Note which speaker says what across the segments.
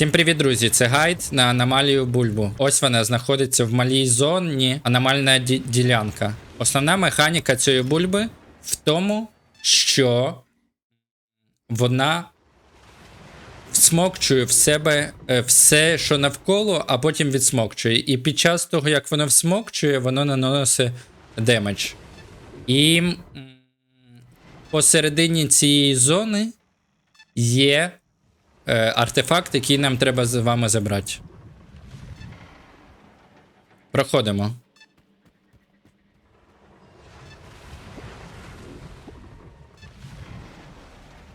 Speaker 1: Всім привіт, друзі! Це гайд на аномалію бульбу. Ось вона знаходиться в малій зоні аномальна ді- ділянка. Основна механіка цієї бульби в тому, що вона всмокчує в себе е, все, що навколо, а потім відсмокчує. І під час того, як воно всмокчує, воно наносить демедж. І посередині цієї зони є е, артефакт, який нам треба з вами забрати. Проходимо.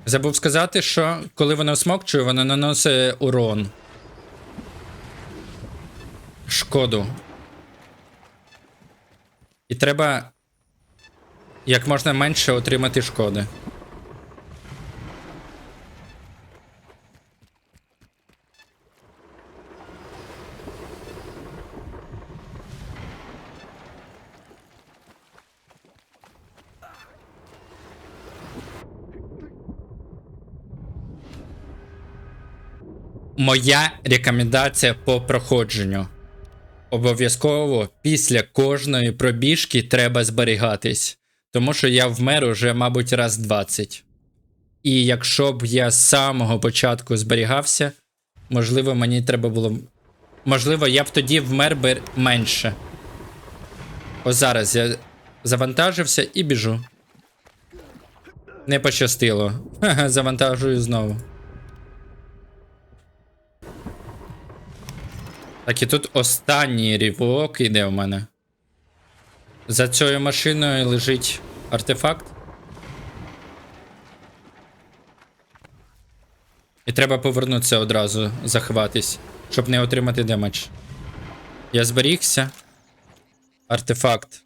Speaker 1: Забув сказати, що коли воно смокчує, воно наносить урон. Шкоду. І треба як можна менше отримати шкоди. Моя рекомендація по проходженню. Обов'язково після кожної пробіжки треба зберігатись. Тому що я вмер уже, мабуть, раз 20. І якщо б я з самого початку зберігався, можливо, мені треба було. Можливо, я б тоді вмер би менше. Ось зараз я завантажився і біжу. Не пощастило. Ха-ха, Завантажую знову. Так, і тут останній рівок іде в мене. За цією машиною лежить артефакт. І треба повернутися одразу, заховатись, щоб не отримати демедж. Я зберігся. Артефакт.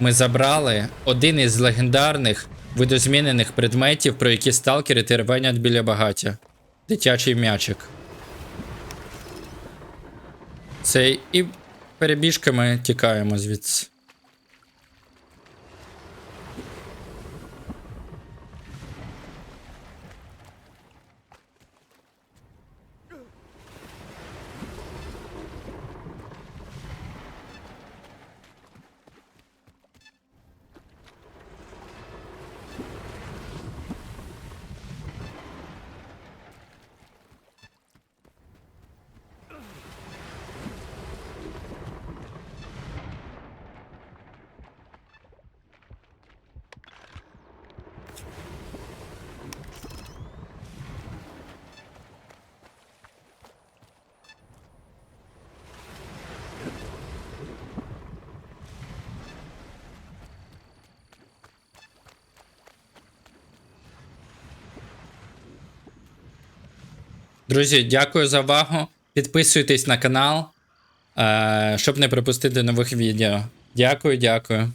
Speaker 1: Ми забрали один із легендарних видозмінених предметів, про які сталкери теревенять біля багаття. Дитячий м'ячик. Це і перебіжками тікаємо звідси. Друзі, дякую за увагу. Підписуйтесь на канал, е, щоб не пропустити нових відео. Дякую, дякую.